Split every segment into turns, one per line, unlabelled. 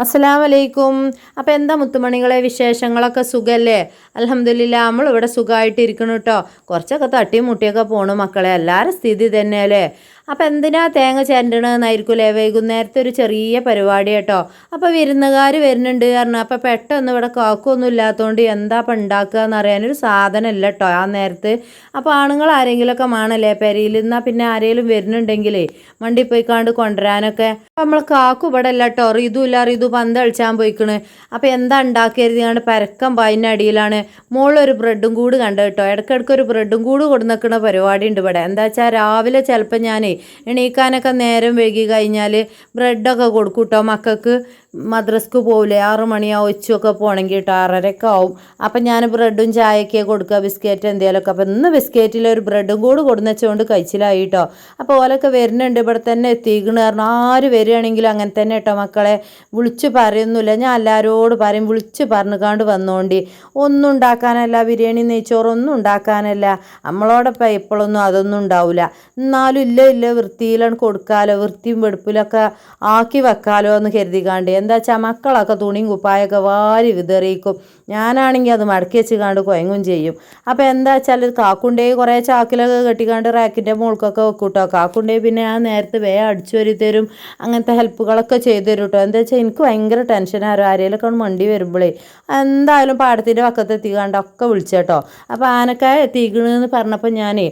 അസ്സലാം വലൈക്കും അപ്പോൾ എന്താ മുത്തുമണികളെ വിശേഷങ്ങളൊക്കെ സുഖമല്ലേ അലഹമില്ല നമ്മളിവിടെ സുഖമായിട്ട് സുഖമായിട്ടിരിക്കണം കേട്ടോ കുറച്ചൊക്കെ തട്ടിയും മുട്ടിയൊക്കെ പോണു മക്കളെ. എല്ലാവരും സ്ഥിതി തന്നെയല്ലേ അപ്പോൾ എന്തിനാ തേങ്ങ ചിരണ്ടണമെന്നായിരിക്കൂലേ വൈകുന്നേരത്തെ ഒരു ചെറിയ പരിപാടി കേട്ടോ. അപ്പോൾ വിരുന്നുകാർ വരുന്നുണ്ട് കാരണം അപ്പോൾ പെട്ടെന്ന് ഇവിടെ കാക്കൊന്നും ഇല്ലാത്തതുകൊണ്ട് എന്താ ഇപ്പം ഉണ്ടാക്കുക എന്ന് അറിയാനൊരു സാധനം ഇല്ല കേട്ടോ ആ നേരത്ത്. അപ്പോൾ ആണുങ്ങൾ ആരെങ്കിലുമൊക്കെ വേണമല്ലേ പെരയിൽ എന്നാൽ പിന്നെ ആരെങ്കിലും വരുന്നുണ്ടെങ്കിലേ വണ്ടി പോയിക്കാണ്ട് കൊണ്ടുവരാനൊക്കെ. അപ്പോൾ നമ്മൾ കാക്കു ഇവിടെ അല്ല കേട്ടോ. റിതു ഇല്ല. റിതു പന്ത് കളിച്ചാൻ പോയിക്കണ്. അപ്പോൾ എന്താ ഉണ്ടാക്കിയത് ഞങ്ങളുടെ പരക്കം പായിന്റെ അടിയിലാണ്. മുകളിലൊരു ബ്രെഡും കൂട് കണ്ടു കേട്ടോ. ഇടയ്ക്കിടയ്ക്ക് ഒരു ബ്രെഡും കൂട് കൊടുന്നിക്കണ പരിപാടി ഉണ്ട് ഇവിടെ. എന്താ വെച്ചാൽ രാവിലെ ചിലപ്പോൾ ഞാനേ എണീക്കാനൊക്കെ നേരം വൈകി കഴിഞ്ഞാൽ ബ്രെഡൊക്കെ കൊടുക്കും കേട്ടോ മക്കൾക്ക്. മദ്രസ്ക്ക് പോകില്ലേ ആറ് മണിയാവും ഉച്ചയൊക്കെ പോകണമെങ്കിൽ കേട്ടോ ആറരയൊക്കെ ആവും. അപ്പം ഞാൻ ബ്രെഡും ചായയൊക്കെ കൊടുക്കുക ബിസ്ക്കറ്റ് എന്തെങ്കിലുമൊക്കെ അപ്പം ഇന്ന് ബിസ്ക്കറ്റിൽ ഒരു ബ്രെഡും കൂടെ കൊടുന്ന് വെച്ചുകൊണ്ട് കഴിച്ചിലായി കേട്ടോ അപ്പോൾ ഓലൊക്കെ വരുന്നുണ്ട് ഇവിടെ തന്നെ എത്തിക്കണ് കാരണം ആര് വരികയാണെങ്കിലും അങ്ങനെ തന്നെ കേട്ടോ മക്കളെ. വിളിച്ച് പറയുന്നില്ല. ഞാൻ എല്ലാവരോട് പറയും വിളിച്ച് പറഞ്ഞുകാണ്ട് വന്നോണ്ടി. ഒന്നും ഉണ്ടാക്കാനല്ല ബിരിയാണി നെയ്ച്ചോറൊന്നും ഉണ്ടാക്കാനല്ല. നമ്മളോടൊപ്പം ഇപ്പോഴൊന്നും അതൊന്നും ഉണ്ടാവില്ല എന്നാലും ഇല്ല ഇല്ല വൃത്തിയിലാണ് കൊടുക്കാലോ. വൃത്തിയും വെടുപ്പിലൊക്കെ ആക്കി വെക്കാലോ എന്ന് കരുതിക്കാണ്ട്. എന്താ വെച്ചാൽ മക്കളൊക്കെ തുണിയും കുപ്പായൊക്കെ വാരി വിതറിയിക്കും. ഞാനാണെങ്കിൽ അത് മടക്കി വെച്ച് കണ്ട് കൊയങ്ങും ചെയ്യും. അപ്പോൾ എന്താ വെച്ചാൽ കാക്കുണ്ടേ കുറേ ചാക്കിലൊക്കെ കെട്ടിക്കാണ്ട് റാക്കിന്റെ മുകൾക്കൊക്കെ വെക്കൂട്ടോ. കാക്കുണ്ടേ പിന്നെ ആ നേരത്തെ വേ അടിച്ചു വരി തരും. അങ്ങനത്തെ ഹെൽപ്പുകളൊക്കെ ചെയ്തു തരും കേട്ടോ എന്താ വെച്ചാൽ എനിക്ക് ഭയങ്കര ടെൻഷനായിരുന്നു ആരെയിലൊക്കെ മണ്ടി വരുമ്പോഴേ എന്തായാലും പാടത്തിന്റെ പക്കത്ത് എത്തിക്കാണ്ട് ഒക്കെ വിളിച്ചേട്ടോ. അപ്പോൾ ആനക്കായ എത്തിക്കണമെന്ന് പറഞ്ഞപ്പോൾ ഞാനേ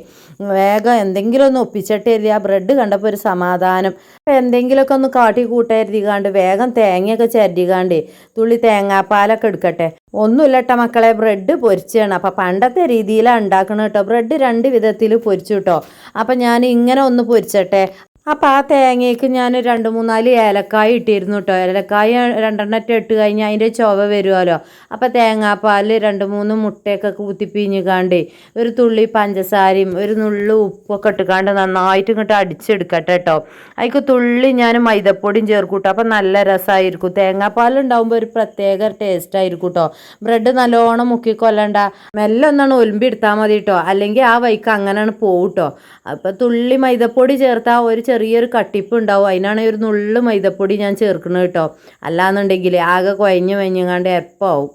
വേഗം എന്തെങ്കിലും ഒന്ന് ഒപ്പിച്ചിട്ടേ ആ ബ്രെഡ് കണ്ടപ്പോൾ ഒരു സമാധാനം. എന്തെങ്കിലുമൊക്കെ ഒന്ന് കാട്ടി കൂട്ടായിരുത്തിക്കാണ്ട് വേഗം തേങ്ങയൊക്കെ ചരടികാണ്ട് തുള്ളി തേങ്ങാപ്പാലൊക്കെ എടുക്കട്ടെ. ഒന്നുമില്ല കേട്ടോ മക്കളെ ബ്രെഡ് പൊരിച്ചാണ് അപ്പം പണ്ടത്തെ രീതിയിലാണ് ഉണ്ടാക്കണം കേട്ടോ ബ്രെഡ് രണ്ട് വിധത്തിൽ പൊരിച്ചു കേട്ടോ അപ്പം ഞാൻ ഇങ്ങനെ ഒന്ന് പൊരിച്ചട്ടെ. അപ്പം ആ തേങ്ങയ്ക്ക് ഞാൻ രണ്ട് മൂന്നാൽ ഏലക്കായ ഇട്ടിരുന്നു കേട്ടോ ഏലക്കായ രണ്ടെണ്ണം ഇട്ട് കഴിഞ്ഞാൽ അതിന്റെ ചുവ വരുമല്ലോ അപ്പോൾ തേങ്ങാപ്പാൽ രണ്ട് മൂന്ന് മുട്ടയൊക്കെ കുത്തിപ്പിഞ്ഞുകാണ്ട് ഒരു തുള്ളി പഞ്ചസാരയും ഒരു നുള്ളു ഉപ്പൊക്കെ ഇട്ടുകാണ്ട് നന്നായിട്ട് ഇങ്ങോട്ട് അടിച്ചെടുക്കട്ടെ കേട്ടോ അതിക്ക് തുള്ളി ഞാൻ മൈദപ്പൊടിയും ചേർക്കൂട്ടോ അപ്പോൾ അപ്പം നല്ല രസമായിരിക്കും തേങ്ങാപ്പാൽ ഉണ്ടാകുമ്പോൾ ഒരു പ്രത്യേക ടേസ്റ്റ് ആയിരിക്കും കേട്ടോ ബ്രെഡ് നല്ലോണം മുക്കിക്കൊല്ലണ്ട മെല്ലെ ഒന്നാണ് ഒലുമ്പി എടുത്താൽ മതി കേട്ടോ അല്ലെങ്കിൽ ആ വൈക്ക് അങ്ങനെയാണ് പോകും കേട്ടോ അപ്പം തുള്ളി മൈദപ്പൊടി ചേർത്താൽ ഒരു ചെറിയൊരു കട്ടിപ്പ് ഉണ്ടാവും. അതിനാണ് ഒരു നുള്ളു മൈദപ്പൊടി ഞാൻ ചേർക്കുന്നത് കേട്ടോ. അല്ലാന്നുണ്ടെങ്കിൽ ആകെ കുഴഞ്ഞു മഞ്ഞങ്ങാണ്ട് എപ്പാവും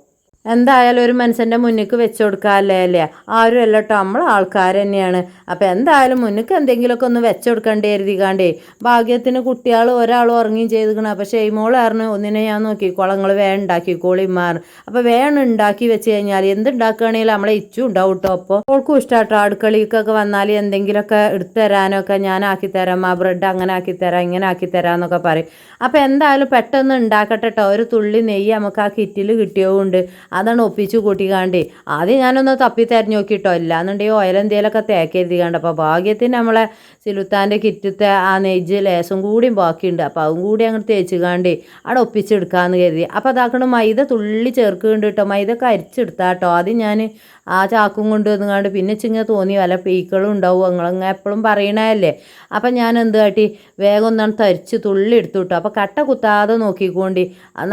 എന്തായാലും ഒരു മനുഷ്യന്റെ മുന്നിക്ക് വെച്ച് കൊടുക്കാല്ലേ അല്ലേ? ആരും അല്ല കേട്ടോ നമ്മൾ ആൾക്കാർ തന്നെയാണ്. അപ്പോൾ എന്തായാലും മുന്നിക്ക് എന്തെങ്കിലുമൊക്കെ ഒന്ന് വെച്ച് കൊടുക്കേണ്ടി എഴുതിക്കാണ്ടേ ഭാഗ്യത്തിന് കുട്ടികൾ ഒരാൾ ഉറങ്ങുകയും ചെയ്തിക്കണം അപ്പോൾ ഷെയ്മോൾ പറഞ്ഞു ഒന്നിനെ ഞാൻ നോക്കിക്കോളാം. നിങ്ങൾ വേണം ഉണ്ടാക്കിക്കോളി മാറും അപ്പോൾ വേണം ഉണ്ടാക്കി വെച്ച് കഴിഞ്ഞാൽ എന്തുണ്ടാക്കുകയാണെങ്കിലും നമ്മളെ ഇച്ചും ഉണ്ടാവും കേട്ടോ അപ്പോൾ ഓൾക്കും ഇഷ്ടമാട്ടോ അടുക്കളയ്ക്കൊക്കെ വന്നാൽ എന്തെങ്കിലുമൊക്കെ എടുത്തു തരാനൊക്കെ ഞാൻ ആക്കി തരാം. ആ ബ്രെഡ് അങ്ങനെ ആക്കി തരാം ഇങ്ങനെ ആക്കി തരാം എന്നൊക്കെ പറയും. അപ്പോൾ എന്തായാലും പെട്ടെന്ന് ഉണ്ടാക്കട്ടെ കേട്ടോ ഒരു തുള്ളി നെയ്യ് നമുക്ക് ആ കിറ്റിൽ കിട്ടിയതുകൊണ്ട്. അതാണ് ഒപ്പിച്ച് കൂട്ടിക്കാണ്ട്. ആദ്യം ഞാനൊന്ന് തപ്പി തെരഞ്ഞു നോക്കിട്ടോ. ഇല്ലാന്നുണ്ടെങ്കിൽ ഓയിൽ എന്തേലൊക്കെ തേക്കെഴുതിക്കാണ്ട് അപ്പോൾ ഭാഗ്യത്തിന് നമ്മളെ സിലുത്താന്റെ കിറ്റത്തെ ആ നെയ്ജ് ലേശം കൂടിയും ബാക്കിയുണ്ട്. അപ്പോൾ അതും കൂടി അങ്ങോട്ട് തേച്ചുകാണ്ട് അവിടെ ഒപ്പിച്ചെടുക്കാമെന്ന് കരുതി. അപ്പോൾ അതാക്കണം മൈദ തുള്ളി ചേർക്കുന്നുണ്ട് കേട്ടോ. മൈദ കരിച്ചെടുത്താട്ടോ ആദ്യം ഞാൻ ആ ചാക്കും കൊണ്ട് വന്നുകൊണ്ട് പിന്നെ ചിങ്ങ തോന്നി വല്ല പീക്കളും ഉണ്ടാവും. നിങ്ങളങ്ങ എപ്പോഴും പറയണതല്ലേ. അപ്പം ഞാൻ എന്ത് കാട്ടി? വേഗം ഒന്നാണ് തരിച്ച് തുള്ളി എടുത്തു കിട്ടും അപ്പോൾ കട്ട കുത്താതെ നോക്കിക്കൊണ്ടി.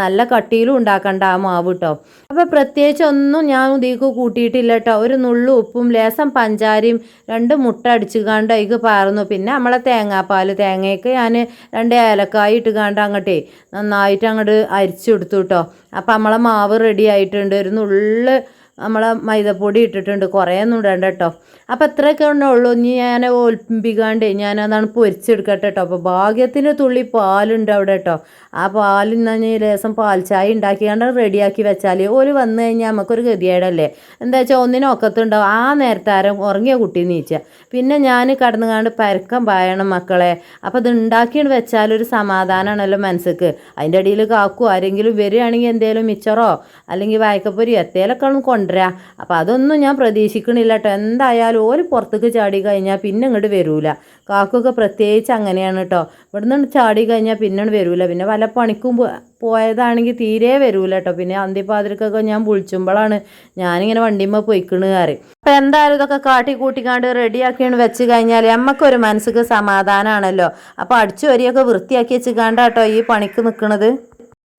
നല്ല കട്ടിയിലും ഉണ്ടാക്കണ്ട ആ മാവ് കേട്ടോ അപ്പോൾ പ്രത്യേകിച്ച് ഒന്നും ഞാൻ ഇതിക്ക് കൂട്ടിയിട്ടില്ല കേട്ടോ ഒരു നുള്ളു ഉപ്പും ലേസം പഞ്ചാരിയും രണ്ട് മുട്ട അടിച്ചുകാണ്ട് അതിക്ക് പാർന്നു. പിന്നെ നമ്മളെ തേങ്ങാപ്പാൽ തേങ്ങയ്ക്ക് ഞാൻ രണ്ട് ഏലക്കായ ഇട്ട് കാണ്ട് അങ്ങോട്ടേ നന്നായിട്ട് അങ്ങോട്ട് അരിച്ചെടുത്തു കേട്ടോ അപ്പം നമ്മളെ മാവ് റെഡി ആയിട്ടുണ്ട്. ഒരു നുള്ള് നമ്മളെ മൈദപ്പൊടി ഇട്ടിട്ടുണ്ട്. കുറേ ഒന്നും ഇടണ്ട കേട്ടോ. അപ്പോൾ അത്രയൊക്കെ ഉള്ളൂ. ഇനി ഞാൻ ഒൽപ്പിക്കാണ്ട് ഞാൻ അതാണ് പൊരിച്ചെടുക്കട്ടെ കേട്ടോ അപ്പോൾ ഭാഗ്യത്തിന് തുള്ളി പാലുണ്ട് അവിടെ കേട്ടോ ആ പാലിൽ നിന്ന് ലേസം പാൽ ചായ ഉണ്ടാക്കിയാണ്ട് റെഡിയാക്കി വെച്ചാൽ ഒരു വന്നു കഴിഞ്ഞാൽ നമുക്കൊരു ഗതികേടല്ലേ. എന്താ വെച്ചാൽ ഒന്നിനൊക്കത്തുണ്ടാവും ആ നേരത്താരം ഉറങ്ങിയ കുട്ടി നീച്ച. പിന്നെ ഞാൻ കടന്നുകാണ്ട് പരക്കം പായണം മക്കളെ. അപ്പോൾ ഇത് ഉണ്ടാക്കിയിട്ട് വെച്ചാൽ ഒരു സമാധാനമാണല്ലോ മനസ്സിക്ക്. അതിന്റെ ഇടയിൽ കാക്കു ആരെങ്കിലും വരികയാണെങ്കിൽ എന്തെങ്കിലും മിച്ചറോ? അല്ലെങ്കിൽ വായക്കപ്പൊരി എത്തേലൊക്കെ കൊണ്ടുവരാം. അപ്പോൾ അതൊന്നും ഞാൻ പ്രതീക്ഷിക്കണില്ല കേട്ടോ എന്തായാലും ഓര് പുറത്തേക്ക് ചാടി കഴിഞ്ഞാൽ പിന്നെ ഇങ്ങോട്ട് വരൂല. കാക്കൊക്കെ പ്രത്യേകിച്ച് അങ്ങനെയാണ് കേട്ടോ ഇവിടുന്ന് ചാടി കഴിഞ്ഞാൽ പിന്നെ വരൂല. പിന്നെ വല്ല പണിക്കും പോയതാണെങ്കിൽ തീരെ വരൂല കേട്ടോ പിന്നെ അന്തിപ്പാതിരക്കൊക്കെ ഞാൻ വിളിച്ചുമ്പോഴാണ് ഞാനിങ്ങനെ വണ്ടിമ്മ പൊയ്ക്കണ് കയറി അപ്പം എന്തായാലും ഇതൊക്കെ കാട്ടി കൂട്ടിക്കാണ്ട് റെഡിയാക്കിയാണ് വെച്ച് കഴിഞ്ഞാൽ നമ്മക്കൊരു മനസ്സിക്ക് സമാധാനമാണല്ലോ അപ്പോൾ അടിച്ചു വരിയൊക്കെ വൃത്തിയാക്കി വെച്ച് കാണ്ടാട്ടോ ഈ പണിക്ക് നിൽക്കണത്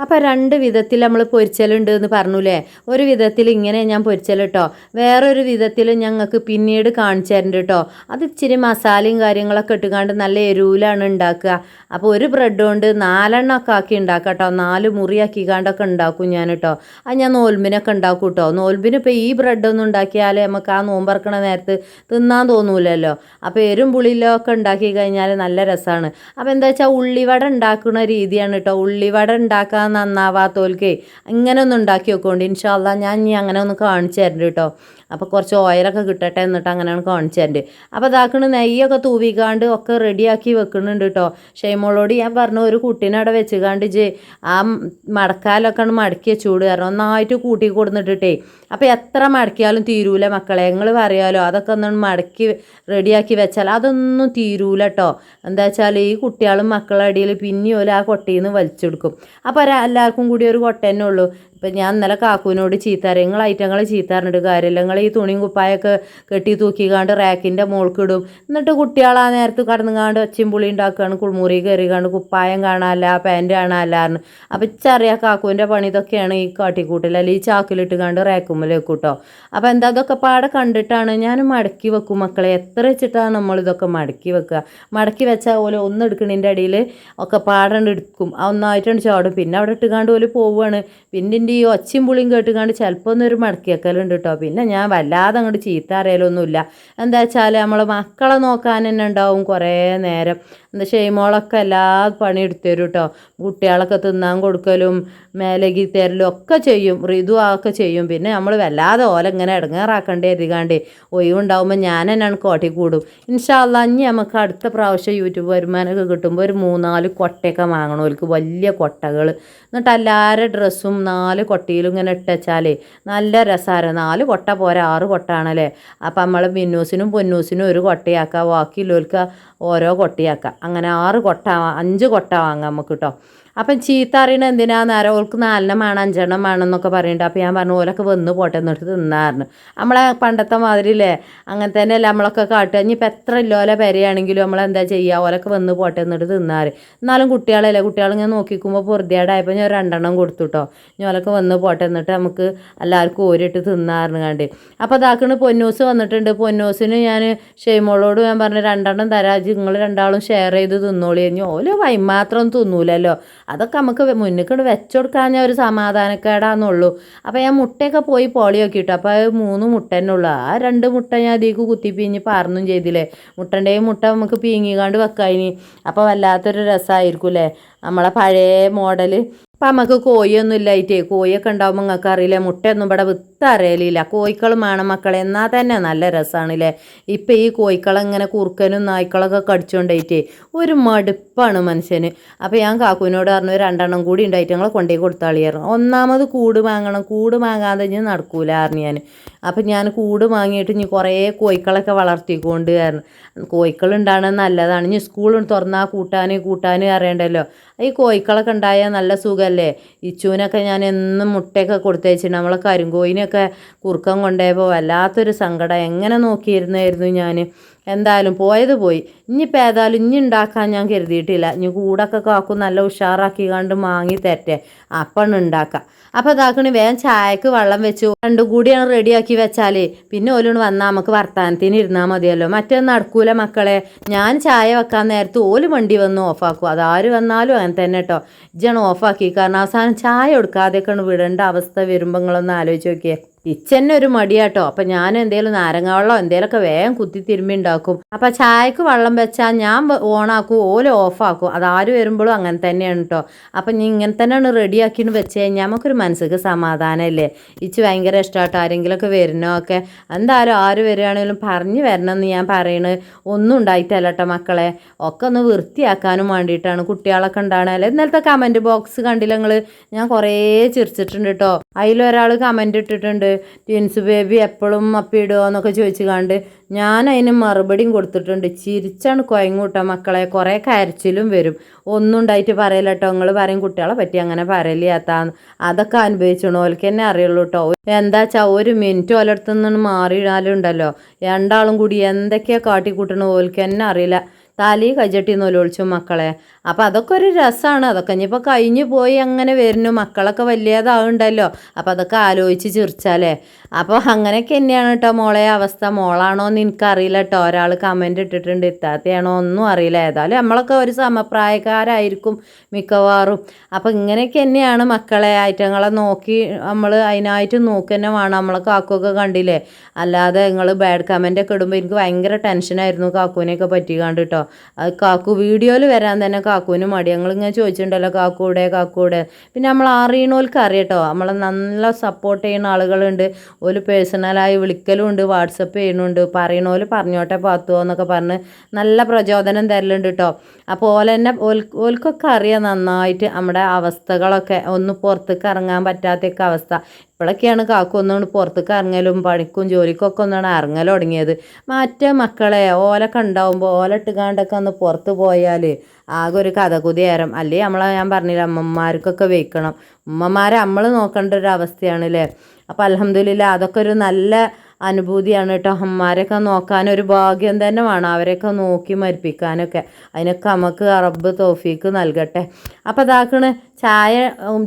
അപ്പം രണ്ട് വിധത്തിൽ നമ്മൾ പൊരിച്ചലുണ്ട് എന്ന് പറഞ്ഞുല്ലേ? ഒരു വിധത്തിൽ ഇങ്ങനെ ഞാൻ പൊരിച്ചൽ കേട്ടോ വേറൊരു വിധത്തിൽ ഞങ്ങൾക്ക് പിന്നീട് കാണിച്ചു തരുന്നുണ്ട് കേട്ടോ അത് ഇച്ചിരി മസാലയും കാര്യങ്ങളൊക്കെ ഇട്ടുകൊണ്ട് നല്ല എരിവിലാണ് ഉണ്ടാക്കുക. അപ്പോൾ ഒരു ബ്രെഡ് കൊണ്ട് നാലെണ്ണം ഒക്കെ ആക്കി ഉണ്ടാക്കാം കേട്ടോ നാല് മുറിയാക്കി കാണ്ടൊക്കെ ഉണ്ടാക്കും ഞാൻ കേട്ടോ അത് ഞാൻ നോൽമ്പിനൊക്കെ ഉണ്ടാക്കും കേട്ടോ നോൽമ്പിന് ഇപ്പോൾ ഈ ബ്രെഡൊന്നും ഉണ്ടാക്കിയാൽ നമുക്ക് ആ നോമ്പറക്കണ നേരത്ത് തിന്നാൻ തോന്നൂലല്ലോ. അപ്പോൾ എരും പുളിയിലൊക്കെ ഉണ്ടാക്കി കഴിഞ്ഞാൽ നല്ല രസമാണ് അപ്പോൾ എന്താ വെച്ചാൽ ഉള്ളിവട ഉണ്ടാക്കുന്ന രീതിയാണ് കേട്ടോ ഉള്ളിവട ഉണ്ടാക്കാൻ നന്നാവാത്തോൽക്കേ ഇങ്ങനെ ഒന്ന് ഉണ്ടാക്കി വെക്കോണ്ട് ഇൻഷാല്ല ഞാൻ ഇനി അങ്ങനെ ഒന്ന് കാണിച്ചു തരണ്ട് കേട്ടോ അപ്പോൾ കുറച്ച് ഓയിലൊക്കെ കിട്ടട്ടെ എന്നിട്ട് അങ്ങനെയാണ് കാണിച്ചു അപ്പം അപ്പോൾ നെയ്യൊക്കെ തൂവിക്കാണ്ട് ഒക്കെ റെഡിയാക്കി വെക്കുന്നുണ്ട് കേട്ടോ ഷെയ്മോളോട് ഞാൻ പറഞ്ഞു ഒരു കുട്ടീനെ അവിടെ വെച്ചുകാണ്ട് ജെ ആ മടക്കാലൊക്കെ മടക്കി ചൂട് കാരണം ഒന്നായിട്ട് കൂട്ടി കൊടുന്നിട്ടിട്ടേ. അപ്പോൾ എത്ര മടക്കിയാലും തീരൂല മക്കളെ. നിങ്ങൾ പറയാലോ അതൊക്കെ ഒന്ന് മടക്കി റെഡിയാക്കി വെച്ചാൽ അതൊന്നും തീരൂല കേട്ടോ എന്താ വെച്ചാൽ ഈ കുട്ടികളും മക്കളുടെ അടിയിൽ പിന്നെയും ആ കൊട്ടയിൽ നിന്ന് വലിച്ചെടുക്കും അപ്പോൾ എല്ലാവർക്കും കൂടി ഒരു കൊട്ട തന്നെ ഉള്ളൂ. ഇപ്പം ഞാൻ ഇന്നലെ കാക്കുവിനോട് ചീത്ത നിങ്ങൾ ഐറ്റങ്ങൾ ചീത്താറുണ്ട് കാര്യമില്ല. നിങ്ങൾ ഈ തുണിയും കുപ്പായൊക്കെ കെട്ടി തൂക്കിക്കാണ്ട് റാക്കിന്റെ മോൾക്കിടും എന്നിട്ട് കുട്ടികളാ നേരത്ത് കടന്നുകാണ്ട് ഒച്ചയും പുളി ഉണ്ടാക്കുകയാണ് കുളിമുറി കയറിക്കാണ്ട് കുപ്പായം കാണാല്ല പാന്റ് കാണാനല്ല പറഞ്ഞു അപ്പം ചെറിയ കാക്കുവിന്റെ പണി ഇതൊക്കെയാണ് ഈ കാട്ടിക്കൂട്ടിൽ അല്ലെങ്കിൽ ഈ ചാക്കിലിട്ട് കാണ്ട് റാക്കുമ്മൽ വെക്കും കേട്ടോ അപ്പോൾ എന്താ അതൊക്കെ പാടെ കണ്ടിട്ടാണ് ഞാൻ മടക്കി വെക്കും മക്കളെ. എത്ര വെച്ചിട്ടാണ് നമ്മൾ ഇതൊക്കെ മടക്കി വെക്കുക? മടക്കി വെച്ചാൽ പോലെ ഒന്ന് എടുക്കണതിന്റെ അടിയിൽ ഒക്കെ പാടണ്ട് എടുക്കും. ആ ഒന്നായിട്ടാണ് ചാടും. പിന്നെ അവിടെ ഇട്ടുകാണ്ട് പോലെ പോവുകയാണ് പിന്നെ എന്റെ ഈ ഒച്ചയും പുളിയും കേട്ടുകൊണ്ട് ചിലപ്പോൾ ഒന്നൊരു മടക്കി വെക്കലുണ്ട് കേട്ടോ പിന്നെ ഞാൻ വല്ലാതെ അങ്ങോട്ട് ചീത്ത അറിയലൊന്നുമില്ല. എന്താ വെച്ചാൽ നമ്മളെ മക്കളെ നോക്കാൻ തന്നെ ഉണ്ടാവും കുറേ നേരം. എന്താ ഷെയ്മോളൊക്കെ എല്ലാ പണി എടുത്തു തരും കേട്ടോ കുട്ടികളൊക്കെ തിന്നാൻ കൊടുക്കലും മേലകി തരലും ഒക്കെ ചെയ്യും ഒക്കെ ചെയ്യും. പിന്നെ നമ്മൾ വല്ലാതെ ഓല ഇങ്ങനെ ഇടങ്ങേറാക്കണ്ടേ എരുകാണ്ട് ഒഴിവുണ്ടാവുമ്പോൾ ഞാൻ തന്നെയാണ് കോട്ടി കൂടും. ഇൻഷാല്ല ഇനി നമുക്ക് അടുത്ത പ്രാവശ്യം യൂട്യൂബ് വരുമാനമൊക്കെ കിട്ടുമ്പോൾ ഒരു മൂന്നാൽ കൊട്ടയൊക്കെ വാങ്ങണം ഓൽക്ക് വലിയ കൊട്ടകൾ എന്നിട്ട് എല്ലാവരുടെ ഡ്രസ്സും നാല് കൊട്ടയിലും ഇങ്ങനെ ഇട്ടച്ചാലേ നല്ല രസമാണ് നാല് കൊട്ട പോരാ ആറ് കൊട്ടാണല്ലേ? അപ്പം നമ്മൾ മിന്നൂസിനും പൊന്നൂസിനും ഒരു കൊട്ടയാക്കാം ബാക്കിയുള്ളവർക്ക് ഓരോ കൊട്ടയാക്കാം. അങ്ങനെ ആറ് കൊട്ട അഞ്ച് കൊട്ട വാങ്ങാം നമുക്ക് കേട്ടോ അപ്പം ചീത്ത അറിയണ എന്തിനാന്ന് ഓൾക്ക് നാലെണ്ണം വേണം അഞ്ചെണ്ണം എന്നൊക്കെ പറയുന്നുണ്ട് അപ്പം ഞാൻ പറഞ്ഞു ഓലൊക്കെ വന്ന് പോട്ടെ എന്നിട്ട് തിന്നാറുണ്ട് നമ്മളെ പണ്ടത്തെ മാതിരിയില്ലേ? അങ്ങനെ തന്നെ അല്ല നമ്മളൊക്കെ കാട്ടുക. ഇനിയിപ്പോൾ എത്ര ഇല്ലോലെ പെരയാണെങ്കിലും നമ്മളെന്താ ചെയ്യുക? ഓലൊക്കെ വന്ന് പോട്ടെ എന്നിട്ട് തിന്നാറ് എന്നാലും കുട്ടികളല്ലേ? കുട്ടികളിങ്ങനെ നോക്കിക്കുമ്പോൾ പൊറുതിയാടായപ്പോൾ ഞാൻ രണ്ടെണ്ണം കൊടുത്തു കേട്ടോ ഓലൊക്കെ വന്ന് പോട്ടെ എന്നിട്ട് നമുക്ക് എല്ലാവർക്കും ഓരിട്ട് തിന്നാറിന് കണ്ട്. അപ്പോൾ അതാക്കണ് പൊന്നൂസ് വന്നിട്ടുണ്ട്. പൊന്നൂസിന് ഞാൻ ഷെയ്മോളോട് ഞാൻ പറഞ്ഞു രണ്ടെണ്ണം തരാജ് നിങ്ങൾ രണ്ടാളും ഷെയർ ചെയ്ത് തിന്നോളി. കഴിഞ്ഞു ഓൽ വൈമാത്രം തിന്നൂലല്ലോ. അതൊക്കെ നമുക്ക് മുന്നിക്കൊണ്ട് വെച്ചുകൊടുക്കാൻ ഒരു സമാധാനക്കേടാന്നുള്ളൂ. അപ്പോൾ ഞാൻ മുട്ടയൊക്കെ പോയി പോളിയൊക്കെ ഇട്ടു അപ്പോൾ അത് മൂന്ന് മുട്ട തന്നെ ഉള്ളൂ. ആ രണ്ട് മുട്ട ഞാൻ അതിലേക്ക് കുത്തിപ്പിഞ്ഞ് പാർന്നും ചെയ്തില്ലേ. മുട്ടന്റെയും മുട്ട നമുക്ക് പീങ്ങിക്കാണ്ട് വെക്കായിനി. അപ്പോൾ വല്ലാത്തൊരു രസമായിരിക്കും അല്ലേ നമ്മളെ പഴയ മോഡൽ അപ്പം നമുക്ക് കോഴിയൊന്നും ഇല്ലായിട്ടേ കോഴിയൊക്കെ ഉണ്ടാകുമ്പോൾ നിങ്ങൾക്ക് അറിയില്ല മുട്ടയൊന്നും ഇവിടെ വിത്ത് അറിയലില്ല കോഴിക്കളും വേണം മക്കളെ. എന്നാൽ തന്നെ നല്ല രസമാണല്ലേ ഇപ്പം ഈ കോഴിക്കളെ ഇങ്ങനെ കുറുക്കനും നായ്ക്കളൊക്കെ കടിച്ചുകൊണ്ടായിട്ടേ ഒരു മടുപ്പാണ് മനുഷ്യന്. അപ്പോൾ ഞാൻ കാക്കുവിനോട് പറഞ്ഞു രണ്ടെണ്ണം കൂടി ഉണ്ടായിട്ട് ഞങ്ങൾ കൊണ്ടുപോയി കൊടുത്താളിയായിരുന്നു ഒന്നാമത് കൂട് വാങ്ങണം. കൂട് വാങ്ങാതെ ഇനി നടക്കൂല പറഞ്ഞു ഞാൻ അപ്പം ഞാൻ കൂട് വാങ്ങിയിട്ട് ഇനി കുറേ കോഴിക്കളൊക്കെ വളർത്തിക്കൊണ്ട് കാരണം കോഴിക്കളുണ്ടാകണത് നല്ലതാണ്. ഇനി സ്കൂൾ തുറന്നാൽ കൂട്ടാൻ കൂട്ടാൻ അറിയണ്ടല്ലോ. ഈ കോഴിക്കളൊക്കെ ഉണ്ടായാൽ നല്ല സുഖമല്ലേ ഇച്ചൂനൊക്കെ ഞാൻ എന്നും മുട്ടയൊക്കെ കൊടുത്തയച്ചിട്ട് നമ്മളെ കരിങ്കോയിനൊക്കെ കുറുക്കം കൊണ്ടുപോയപ്പോൾ വല്ലാത്തൊരു സങ്കടം. എങ്ങനെ നോക്കിയിരുന്നായിരുന്നു ഞാൻ എന്തായാലും പോയത് പോയി. ഇനിയിപ്പോൾ ഏതായാലും ഇനി ഉണ്ടാക്കാൻ ഞാൻ കരുതിയിട്ടില്ല. ഇനി കൂടൊക്കെ കാക്കും നല്ല ഉഷാറാക്കി കണ്ട് മാങ്ങി തരട്ടെ. അപ്പം ഉണ്ടാക്കാം. അപ്പോൾ ഇതാക്കണി വേഗം ചായക്ക് വെള്ളം വെച്ചു. രണ്ടും കൂടിയാണ് റെഡിയാക്കി വെച്ചാലേ. പിന്നെ ഓലോണ് വന്നാൽ നമുക്ക് വർത്താനത്തിന് ഇരുന്നാൽ മതിയല്ലോ. മറ്റേ നടക്കൂല മക്കളെ. ഞാൻ ചായ വെക്കാൻ നേരത്ത് ഓൽ വണ്ടി വന്ന് ഓഫാക്കും. അതാര് വന്നാലും അങ്ങനെ തന്നെ കേട്ടോ ഇജ്ജാണ് ഓഫാക്കി. കാരണം അവസാനം ചായ കൊടുക്കാതെയൊക്കെയാണ് വിടേണ്ട അവസ്ഥ വരുമ്പോൾ നിങ്ങളൊന്ന് ആലോചിച്ച് നോക്കിയേ. ഇച്ചന്നെ ഒരു മടിയാട്ടോ. അപ്പം ഞാൻ എന്തേലും നാരങ്ങാവെള്ളം എന്തേലൊക്കെ വേഗം കുത്തി തിരുമ്പി ഉണ്ടാക്കും അപ്പം ചായക്ക് വെള്ളം വെച്ചാൽ ഞാൻ ഓണാക്കും ഓൽ ഓഫാക്കും. അതാര് വരുമ്പോഴും അങ്ങനെ തന്നെയാണ് കേട്ടോ അപ്പം നീ ഇങ്ങനെ തന്നെയാണ് റെഡിയാക്കിന്ന് വെച്ച് കഴിഞ്ഞാൽ നമുക്കൊരു മനസ്സിക്ക് സമാധാനമല്ലേ ഇച്ച് ഭയങ്കര ഇഷ്ടമാട്ടോ ആരെങ്കിലുമൊക്കെ വരണോ ഒക്കെ. എന്തായാലും ആര് വരികയാണെങ്കിലും പറഞ്ഞു വരണമെന്ന് ഞാൻ പറയണത് ഒന്നും ഉണ്ടായിട്ടല്ല കേട്ടോ മക്കളെ. ഒക്കെ ഒന്ന് വൃത്തിയാക്കാനും വേണ്ടിയിട്ടാണ് കുട്ടികളൊക്കെ ഉണ്ടാകണല്ലേ ഇന്നലത്തെ കമന്റ് ബോക്സ് കണ്ടില്ല ഞാൻ കുറേ ചിരിച്ചിട്ടുണ്ട് കേട്ടോ അതിലൊരാൾ കമന്റ് ഇട്ടിട്ടുണ്ട് ട്വിൻസ് ബേബി എപ്പോഴും അപ്പിടുമോ എന്നൊക്കെ ചോദിച്ചു കണ്ട് ഞാൻ അതിന് മറുപടിയും കൊടുത്തിട്ടുണ്ട്. ചിരിച്ചാണ് കുഴങ്ങൂട്ടോ മക്കളെ. കുറേ കരച്ചിലും വരും. ഒന്നും ഉണ്ടായിട്ട് പറയില്ല കേട്ടോ നിങ്ങൾ പറയും കുട്ടികളെ പറ്റി അങ്ങനെ പറയലിയാത്താന്ന് അതൊക്കെ അനുഭവിച്ചണോൽക്ക് തന്നെ അറിയുള്ളൂ കേട്ടോ എന്താ വെച്ചാൽ ഒരു മിനിറ്റ് ഓലടുത്തു നിന്ന് മാറിയിടാലും ഉണ്ടല്ലോ രണ്ടാളും കൂടി എന്തൊക്കെയാ കാട്ടിക്കൂട്ടണോ? ഓൽക്ക് തന്നെ അറിയില്ല. താലി കജട്ടി നൊലൊളിച്ചു മക്കളെ. അപ്പം അതൊക്കെ ഒരു രസമാണ് അതൊക്കെ ഇനിയിപ്പോൾ കഴിഞ്ഞു പോയി അങ്ങനെ വരുന്നു. മക്കളൊക്കെ വലിയതാവുണ്ടല്ലോ. അപ്പോൾ അതൊക്കെ ആലോചിച്ച് ചിരിച്ചാലേ. അപ്പോൾ അങ്ങനെയൊക്കെ തന്നെയാണ് കേട്ടോ മോളെ അവസ്ഥ. മോളാണോ എന്ന് എനിക്കറിയില്ല കേട്ടോ. ഒരാൾ കമന്റ് ഇട്ടിട്ടുണ്ട്. ഇത്താത്തയാണോ ഒന്നും അറിയില്ല. ഏതായാലും നമ്മളൊക്കെ ഒരു സമപ്രായക്കാരായിരിക്കും മിക്കവാറും. അപ്പം ഇങ്ങനെയൊക്കെ തന്നെയാണ് മക്കളെ. ഐറ്റങ്ങളെ നോക്കി നമ്മൾ അതിനായിട്ട് നോക്കി തന്നെ വേണം. നമ്മളെ കാക്കുമൊക്കെ കണ്ടില്ലേ? അല്ലാതെ നിങ്ങൾ ബാഡ് കമന്റ് ഒക്കെ ഇടുമ്പോൾ എനിക്ക് ഭയങ്കര ടെൻഷനായിരുന്നു കാക്കുവിനെയൊക്കെ പറ്റിക്കാണ്ട് കേട്ടോ. അത് കാക്കു വീഡിയോയിൽ വരാൻ തന്നെ കാക്കുവിന് മടി. ഞങ്ങളിങ്ങനെ ചോദിച്ചിട്ടുണ്ടല്ലോ കാക്കൂടെ കാക്കൂടെ പിന്നെ നമ്മൾ അറിയണോൽക്ക് അറിയട്ടോ നമ്മളെ നല്ല സപ്പോർട്ട് ചെയ്യുന്ന ആളുകളുണ്ട്. ഒരു പേഴ്സണലായി വിളിക്കലും ഉണ്ട് വാട്സപ്പ് ചെയ്യണുണ്ട് പറയണോൽ പറഞ്ഞോട്ടെ പാത്തുവോ എന്നൊക്കെ പറഞ്ഞ് നല്ല പ്രചോദനം തരലുണ്ട് കേട്ടോ അപ്പോൾ ഓലെ തന്നെ ഓൽ ഓൽക്കൊക്കെ അറിയാം നന്നായിട്ട് നമ്മുടെ അവസ്ഥകളൊക്കെ. ഒന്ന് പുറത്തേക്ക് ഇറങ്ങാൻ പറ്റാത്തൊക്കെ അവസ്ഥ. ഇപ്പോഴൊക്കെയാണ് കാക്കു ഒന്നുകൊണ്ട് പുറത്തേക്ക് ഇറങ്ങലും പണിക്കും ജോലിക്കൊക്കെ ഒന്നാണ് ഇറങ്ങൽ തുടങ്ങിയത്. മറ്റേ മക്കളെ ഓലൊക്കെ ഉണ്ടാവുമ്പോൾ ഓല ഇട്ടുകാണ്ടൊക്കെ ഒന്ന് പുറത്ത് പോയാൽ ആകെ ഒരു കഥകുതിയേരം. അല്ലേ? നമ്മളെ ഞാൻ പറഞ്ഞില്ല അമ്മമാർക്കൊക്കെ വെക്കണം ഉമ്മമാരെ നമ്മൾ നോക്കേണ്ട ഒരു അവസ്ഥയാണ് അല്ലേ അപ്പം അലഹമ്മദില്ല അതൊക്കെ ഒരു നല്ല അനുഭൂതിയാണ് കേട്ടോ. അമ്മമാരെയൊക്കെ നോക്കാൻ ഒരു ഭാഗ്യം തന്നെ വേണം അവരെയൊക്കെ നോക്കി മരിപ്പിക്കാനൊക്കെ. അതിനൊക്കെ നമുക്ക് അറബ് തോഫീക്ക് നൽകട്ടെ. അപ്പോൾ ഇതാക്കണ് ചായ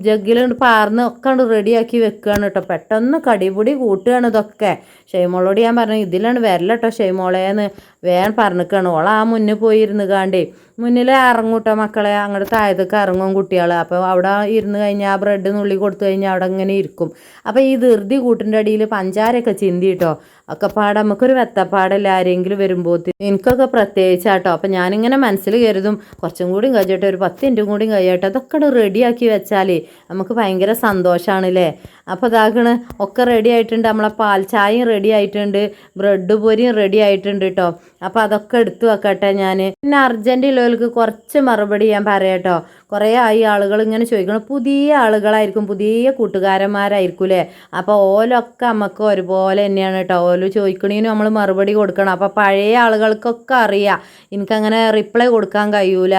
ജഗ്ഗിലുണ്ട് പാർന്ന് ഒക്കെ ഉണ്ട് റെഡിയാക്കി വെക്കുകയാണ് കേട്ടോ പെട്ടെന്ന് കടിപൊടി കൂട്ടുകയാണ് ഇതൊക്കെ. ഷെയ്മോളോട് ഞാൻ പറഞ്ഞു ഇതിലാണ് വരല കേട്ടോ ഷെയ്മോളേന്ന്. വേഗം പറഞ്ഞിക്കാണ്. ഓള ആ മുന്നിൽ പോയി ഇരുന്ന് കാണ്ടേ മുന്നിൽ ഇറങ്ങും കേട്ടോ മക്കളെ. അങ്ങോട്ട് താഴത്തേക്ക് ഇറങ്ങും കുട്ടികൾ അപ്പോൾ അവിടെ ഇരുന്ന് കഴിഞ്ഞാൽ ആ ബ്രെഡ് നുള്ളി കൊടുത്തു കഴിഞ്ഞാൽ അവിടെ ഇങ്ങനെ ഇരിക്കും. അപ്പോൾ ഈ ധൃതി കൂട്ടിന്റെ അടിയിൽ പഞ്ചാരൊക്കെ ചിന്തി കേട്ടോ ഒക്കെ പാടെ നമുക്കൊരു വെത്തപ്പാടല്ല ആരെങ്കിലും വരുമ്പോൾ എനിക്കൊക്കെ പ്രത്യേകിച്ചാട്ടോ അപ്പം ഞാനിങ്ങനെ മനസ്സിൽ കരുതും കുറച്ചും കൂടി കഴിച്ചിട്ട് ഒരു പത്ത് മിനിറ്റും കഴിയട്ടെ അതൊക്കെ റെഡിയാക്കി വെച്ചാൽ നമുക്ക് ഭയങ്കര സന്തോഷമാണല്ലേ അപ്പോൾ ഇതാക്കണ് ഒക്കെ റെഡി ആയിട്ടുണ്ട്. നമ്മളെ പാൽ ചായയും റെഡി ആയിട്ടുണ്ട്. ബ്രെഡ് പൊരിയും റെഡി ആയിട്ടുണ്ട് കേട്ടോ അപ്പോൾ അതൊക്കെ എടുത്തു വെക്കട്ടെ ഞാൻ പിന്നെ അർജന്റുള്ളവർക്ക് കുറച്ച് മറുപടി ഞാൻ പറയാട്ടോ കുറേ ആയി ആളുകൾ ഇങ്ങനെ ചോദിക്കണം പുതിയ ആളുകളായിരിക്കും പുതിയ കൂട്ടുകാരന്മാരായിരിക്കും അല്ലേ അപ്പോൾ ഓലൊക്കെ നമുക്ക് ഒരുപോലെ തന്നെയാണ് കേട്ടോ ഓൽ ചോദിക്കണേനും നമ്മൾ മറുപടി കൊടുക്കണം. അപ്പോൾ പഴയ ആളുകൾക്കൊക്കെ അറിയാം. എനിക്കങ്ങനെ റിപ്ലൈ കൊടുക്കാൻ കഴിയൂല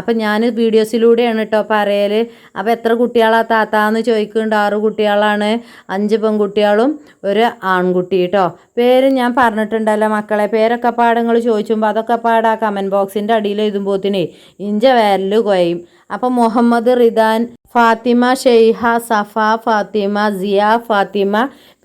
അപ്പം ഞാൻ വീഡിയോസിലൂടെയാണ് കേട്ടോ പറയൽ അപ്പോൾ എത്ര കുട്ടികളാ താത്താന്ന് ചോദിക്കുന്നുണ്ട്. ആറ് കുട്ടികളാണ് അഞ്ച് പെൺകുട്ടികളും ഒരു ആൺകുട്ടി കേട്ടോ പേര് ഞാൻ പറഞ്ഞിട്ടുണ്ടല്ലോ മക്കളെ. പേരൊക്കെ പാടങ്ങൾ ചോദിച്ചുമ്പോൾ അതൊക്കെ പാടാ. കമന്റ് ബോക്സിന്റെ അടിയിൽ എഴുതുമ്പോത്തിനേ ഇഞ്ച വേരൽ കൊയ്യും അപ്പം മുഹമ്മദ് റിദാൻ ഫാത്തിമ ഷെയ്ഹ സഫ ഫാത്തിമ സിയ ഫാത്തിമ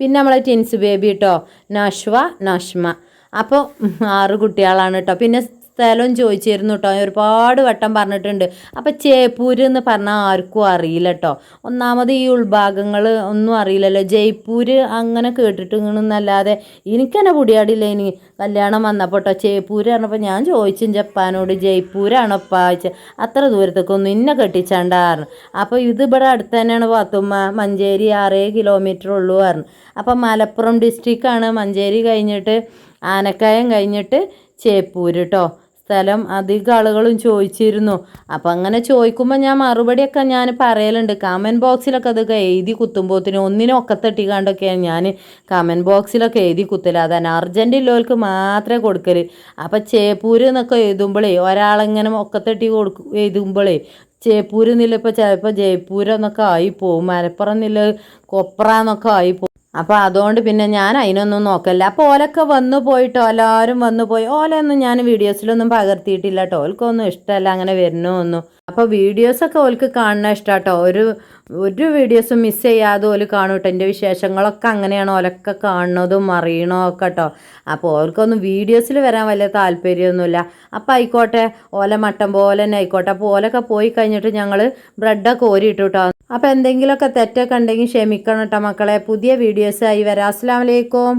പിന്നെ നമ്മളെ ടിൻസ് ബേബി കേട്ടോ നഷ്വ നഷ്മ അപ്പോൾ ആറ് കുട്ടികളാണ് കേട്ടോ പിന്നെ സ്ഥലം ചോദിച്ചിരുന്നു കേട്ടോ ഒരുപാട് വട്ടം പറഞ്ഞിട്ടുണ്ട്. അപ്പം ചേപ്പൂര് എന്ന് പറഞ്ഞാൽ ആർക്കും അറിയില്ല കേട്ടോ ഒന്നാമത് ഈ ഉൾഭാഗങ്ങൾ ഒന്നും അറിയില്ലല്ലോ. ജയ്പൂർ അങ്ങനെ കേട്ടിട്ടുണ്ടെന്നല്ലാതെ എനിക്കെന്നെ പൊടിയാടില്ല ഇനി കല്യാണം വന്നപ്പോൾ കേട്ടോ ജയ്പൂർ പറഞ്ഞപ്പോൾ ഞാൻ ചോദിച്ചു ജപ്പാനോട് ജയ്പൂരാണോ പാച്ച അത്ര ദൂരത്തേക്കൊന്നും ഇന്നെ കെട്ടിച്ചാണ്ടായിരുന്നു അപ്പോൾ ഇത് ഇവിടെ അടുത്ത് തന്നെയാണ് പാത്തുമ്മ. മഞ്ചേരി ആറേ കിലോമീറ്റർ ഉള്ളൂ പറഞ്ഞു. അപ്പം മലപ്പുറം ഡിസ്ട്രിക്റ്റാണ് മഞ്ചേരി കഴിഞ്ഞിട്ട് ആനക്കായം കഴിഞ്ഞിട്ട് ചേപ്പൂര് കേട്ടോ സ്ഥലം അധികം ആളുകളും ചോദിച്ചിരുന്നു. അപ്പം അങ്ങനെ ചോദിക്കുമ്പോൾ ഞാൻ മറുപടിയൊക്കെ ഞാൻ പറയലുണ്ട്. കമന്റ് ബോക്സിലൊക്കെ അതൊക്കെ എഴുതി കുത്തുമ്പോത്തിന് ഒന്നിനും ഒക്കെ തട്ടിക്കാണ്ടൊക്കെയാണ് ഞാൻ കമന്റ് ബോക്സിലൊക്കെ എഴുതി കുത്തൽ. അതാണ് അർജന്റുള്ളവർക്ക് മാത്രമേ കൊടുക്കൽ അപ്പം ചേപ്പൂര് എന്നൊക്കെ എഴുതുമ്പോഴേ ഒരാളിങ്ങനെ ഒക്കെ തട്ടി കൊടുക്കും എഴുതുമ്പോഴേ ചേപ്പൂര് എന്നില്ല ഇപ്പോൾ ചിലപ്പോൾ ജയ്പൂരം എന്നൊക്കെ ആയി മലപ്പുറം എന്നില്ല കൊപ്ര എന്നൊക്കെ ആയി പോവും അപ്പോൾ അതുകൊണ്ട് പിന്നെ ഞാൻ അതിനൊന്നും നോക്കല്ല. അപ്പോൾ ഓലൊക്കെ വന്നു പോയിട്ടോ? എല്ലാവരും വന്നു പോയി. ഓലൊന്നും ഞാൻ വീഡിയോസിലൊന്നും പകർത്തിയിട്ടില്ല കേട്ടോ ഓൽക്കൊന്നും ഇഷ്ടമല്ല അങ്ങനെ വരുന്നു ഒന്നും അപ്പോൾ വീഡിയോസൊക്കെ ഓൽക്ക് കാണണ ഇഷ്ടാട്ടോ? ഒരു ഒരു വീഡിയോസും മിസ് ചെയ്യാതെ ഓൽ കാണും കേട്ടോ എന്റെ വിശേഷങ്ങളൊക്കെ അങ്ങനെയാണ് ഓലൊക്കെ കാണുന്നതും അറിയണോ ഒക്കെ കേട്ടോ അപ്പോൾ ഓൽക്കൊന്നും വീഡിയോസിൽ വരാൻ വലിയ താല്പര്യമൊന്നുമില്ല അപ്പോൾ ആയിക്കോട്ടെ. ഓല മട്ടം പോലെ തന്നെ ആയിക്കോട്ടെ. അപ്പോൾ ഓലൊക്കെ പോയി കഴിഞ്ഞിട്ട് ഞങ്ങൾ ബ്രെഡൊക്കെ ഓരിയിട്ടു കേട്ടോ അപ്പോൾ എന്തെങ്കിലുമൊക്കെ തെറ്റൊക്കെ ഉണ്ടെങ്കിൽ ക്ഷമിക്കണം കേട്ടോ മക്കളെ. പുതിയ വീഡിയോസായി വരാം. അസ്സാം വലൈക്കും